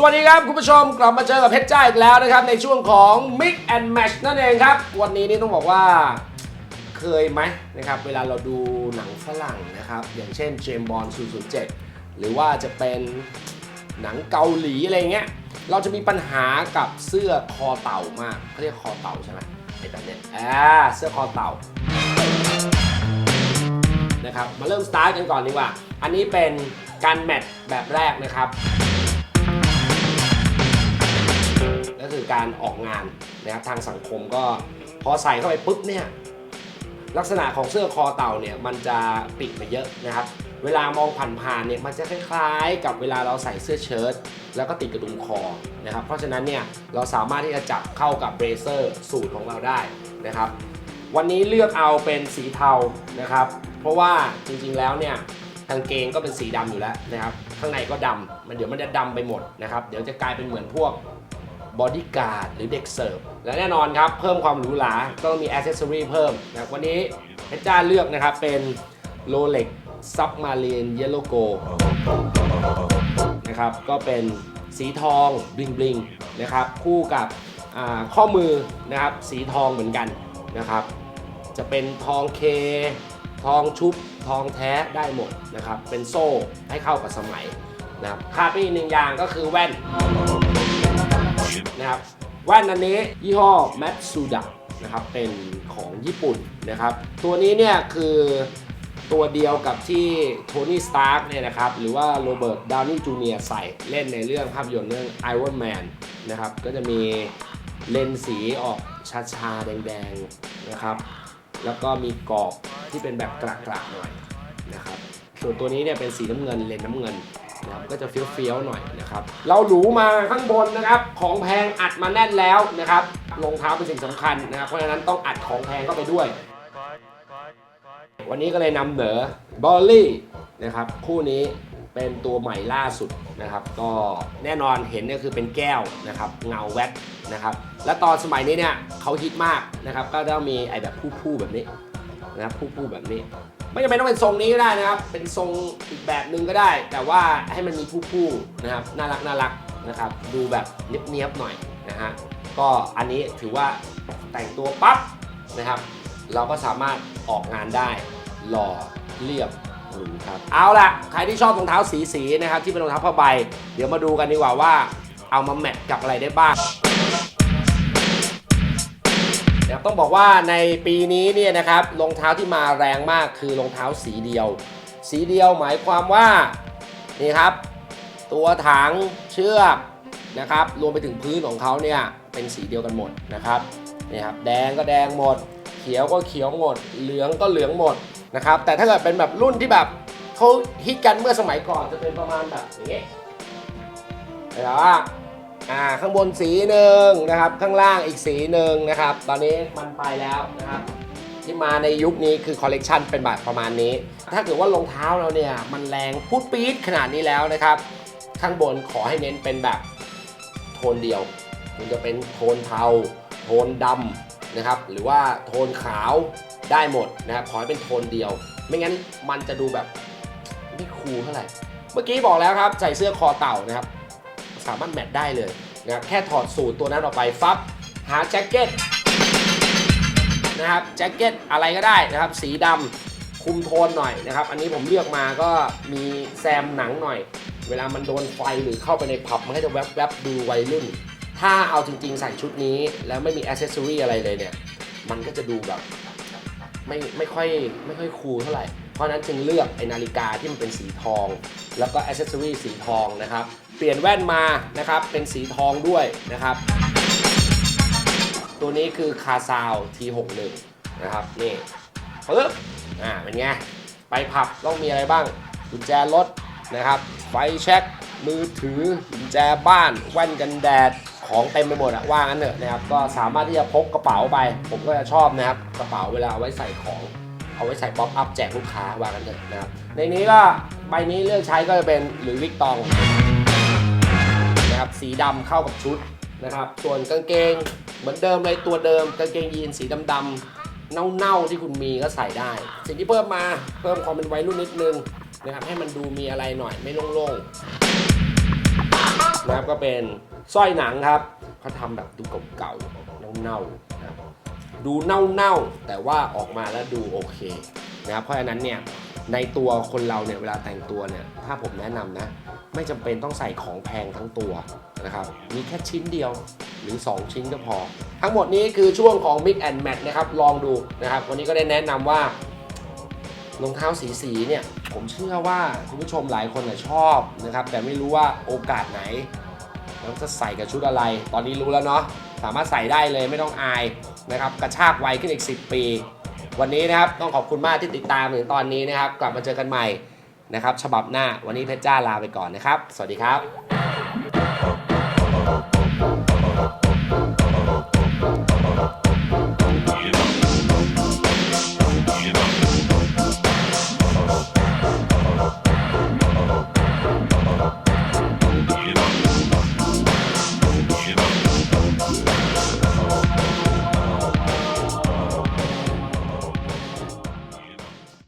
สวัสดีครับ คุณผู้ชมกลับมาเจอกับเพชรจ้าอีกแล้วนะครับ ในช่วงของ Mix and Match นั่นเองครับ วันนี้นี่ต้องบอกว่าเคยไหมนะครับ เวลาเราดูหนังฝรั่งนะครับ อย่างเช่นเจมบอล007 หรือว่าจะเป็นหนังเกาหลีอะไรเงี้ยเราจะมีปัญหากับเสื้อคอเต่ามากเขาเรียกคอเต่าใช่ไหมไอ้แบบเนี้ยอ่าเสื้อคอเต่านะครับมาเริ่มสตาร์ทกันก่อนดีกว่า อันนี้เป็นการแมทแบบแรกนะครับ การออกงานนะครับทางสังคมก็พอใส่เข้าไปปุ๊บเนี่ยลักษณะของเสื้อคอเต่าเนี่ยมันจะปิดมาเยอะนะครับ เวลามองผ่านๆเนี่ยมันจะคล้ายๆ กับเวลาเราใส่เสื้อเชิ้ตแล้วก็ติดกระดุมคอนะครับ เพราะฉะนั้นเนี่ยเราสามารถที่จะจับเข้ากับเบรเซอร์สูตรของเราได้นะครับ วันนี้เลือกเอาเป็นสีเทานะครับ เพราะว่าจริงๆแล้วเนี่ยกางเกงก็เป็นสีดำอยู่แล้วนะครับ ข้างในก็ดำมันเดี๋ยวมันจะดำไปหมดนะครับ เดี๋ยวจะกลายเป็นเหมือนพวก บอดี้การ์ดหรือเด็กเสิร์ฟและแน่นอนครับ เพิ่มความหรูหราต้องมีอ c เซสซอรีเพิ่มนะครับวันนี้เพชรจ้าเลือกนะครับ เป็น Rolex Submarine Yellow Gold นะครับก็เป็นสีทองบลิงบลิงนะครับคู่กับข้อมือนะครับสีทองเหมือนกันนะครับ จะเป็นทองเค ทองชุบทองแท้ได้หมดนะครับ เป็นโซ่ให้เข้ากับสมัยนะครับขาดไปอีกหนึ่งอย่างก็คือแว่น นะครับแว่นอันนี้ยี่ห้อ m a t s u d a นะครับเป็นของญี่ปุ่นนะครับ ตัวนี้เนี่ยคือตัวเดียวกับที่โทนี่สตาร์กเนี่ยนะครับหรือว่าโรเบิร์ตดาวนี่จูเนียใส่เล่นในเรื่องภาพยนตร์เรื่อง Iron Man นะครับก็จะมีเลนส์สีออกชาๆแดงๆนะครับ แล้วก็มีกรอบที่เป็นแบบกระๆหน่อยนะครับส่วนตัวนี้เนี่ยเป็นสีน้ำเงินเลนส์น้ำเงิน นะครับก็จะเฟี้ยวๆหน่อยนะครับเราหรูมาข้างบนนะครับของแพงอัดมาแน่นแล้วนะครับรองเท้าเป็นสิ่งสำคัญนะครับเพราะฉะนั้นต้องอัดของแพงเข้าไปด้วย วันนี้ก็เลยนำเหนอบอลลี่นะครับคู่นี้เป็นตัวใหม่ล่าสุดนะครับ ก็แน่นอนเห็นเนี่ยคือเป็นแก้วนะครับเงาแว็กนะครับ และตอนสมัยนี้เนี่ยเขาฮิตมากนะครับ ก็จะมีไอแบบผู้ๆแบบนี้นะครับผู้ๆแบบนี้ ไม่จำเป็นต้องเป็นทรงนี้ก็ได้นะครับ เป็นทรงอีกแบบหนึ่งก็ได้ แต่ว่าให้มันมีผู้ๆนะครับ น่ารักน่ารักนะครับ ดูแบบเนี้ยบๆหน่อยนะฮะ ก็อันนี้ถือว่าแต่งตัวปั๊บนะครับ เราก็สามารถออกงานได้ หล่อเรียบหรูครับ เอาล่ะ ใครที่ชอบรองเท้าสีสีๆนะครับ ที่เป็นรองเท้าผ้าใบ เดี๋ยวมาดูกันดีกว่าว่า เอามาแมทกับอะไรได้บ้าง ต้องบอกว่าในปีนี้เนี่ยนะครับรองเท้าที่มาแรงมากคือรองเท้าสีเดียว สีเดียวหมายความว่านี่ครับ ตัวถังเชือกนะครับ รวมไปถึงพื้นของเขาเนี่ยเป็นสีเดียวกันหมดนะครับนี่ครับแดงก็แดงหมด เขียวก็เขียวหมด เหลืองก็เหลืองหมดนะครับแต่ถ้าเกิดเป็นแบบรุ่นที่แบบเขาฮิตกันเมื่อสมัยก่อนจะเป็นประมาณแบบอย่างนี้เห็นไหมว่า อ่าข้างบนสีหนึ่งนะครับ ข้างล่างอีกสีหนึ่งนะครับ ตอนนี้มันไปแล้วนะครับ ที่มาในยุคนี้คือคอลเลกชันเป็นแบบประมาณนี้ ถ้าเกิดว่ารองเท้าเราเนี่ย มันแรงพูดปี๊ดขนาดนี้แล้วนะครับ ข้างบนขอให้เน้นเป็นแบบโทนเดียวมันจะเป็นโทนเทาโทนดำนะครับ หรือว่าโทนขาวได้หมดนะครับขอให้เป็นโทนเดียว ไม่งั้นมันจะดูแบบไม่คูลเท่าไหร่เมื่อกี้บอกแล้วครับใส่เสื้อคอเต่านะครับ สามารถแมทได้เลยนะครับแค่ถอดสูตรตัวนั้นออกไปฟับหาแจ็คเก็ตนะครับแจ็คเก็ตอะไรก็ได้นะครับ สีดำคุมโทนหน่อยนะครับ อันนี้ผมเลือกมาก็มีแซมหนังหน่อย เวลามันโดนไฟหรือเข้าไปในผับมันก็จะแวบๆดูวัยรุ่น ถ้าเอาจริงๆ ใส่ชุดนี้ แล้วไม่มีอ c เซสซอรีอะไรเลยเนี่ย มันก็จะดูแบบไม่ไม่ค่อยไม่ค่อยคูลเท่าไหร่ เพราะนั้นจึงเลือกไอนาฬิกาที่มันเป็นสีทอง แล้วก็อ c เซสซอรีสีทองนะครับ เปลี่ยนแว่นมานะครับเป็นสีทองด้วยนะครับ ตัวนี้คือคาซาว T61 นะครับนี่ปึ๊บอ่าเป็นไง ไปผับต้องมีอะไรบ้างกุญแจรถนะครับ ไฟแช็คมือถือกุญแจบ้านแว่นกันแดดของเต็มไปหมดอะว่างั้นเถอะนะครับ ก็สามารถที่จะพกกระเป๋าไป ผมก็จะชอบนะครับ กระเป๋าเวลาไว้ใส่ของ เอาไว้ใส่ป๊อปอัพแจกลูกค้าว่ากันเถอะนะครับในนี้ก็ใบนี้เลือกใช้ก็จะเป็นหรือวิกตองนะครับสีดำเข้ากับชุดนะครับส่วนกางเกงเหมือนเดิมเลยตัวเดิมกางเกงยีนสีดำๆเน่าๆที่คุณมีก็ใส่ได้ สิ่งที่เพิ่มมาเพิ่มความเป็นวัยรุ่นนิดนึงนะครับให้มันดูมีอะไรหน่อยไม่โล่งๆนะครับก็เป็นสร้อยหนังครับเขาทำแบบดูเก่าๆเน่าๆนะครับ ดูเน่าๆ แต่ว่าออกมาแล้วดูโอเคนะครับเพราะฉะนั้นเนี่ยในตัวคนเราเนี่ยเวลาแต่งตัวเนี่ยถ้าผมแนะนำนะ ไม่จำเป็นต้องใส่ของแพงทั้งตัวนะครับมีแค่ชิ้นเดียวหรือ 2 ชิ้นก็พอ ทั้งหมดนี้คือช่วงของ Mix and Match นะครับลองดูนะครับ วันนี้ก็ได้แนะนำว่ารองเท้าสีสีๆเนี่ยผมเชื่อว่าคุณผู้ชมหลายคนน่ะชอบนะครับ แต่ไม่รู้ว่าโอกาสไหนแล้วจะใส่กับชุดอะไร ตอนนี้รู้แล้วเนาะสามารถใส่ได้เลยไม่ต้องอาย นะครับกระชากไวขึ้นอีก 10 ปี วันนี้นะครับต้องขอบคุณมากที่ติดตามถึงตอนนี้นะครับ กลับมาเจอกันใหม่นะครับ ฉบับหน้าวันนี้เพชรจ้าลาไปก่อนนะครับ สวัสดีครับ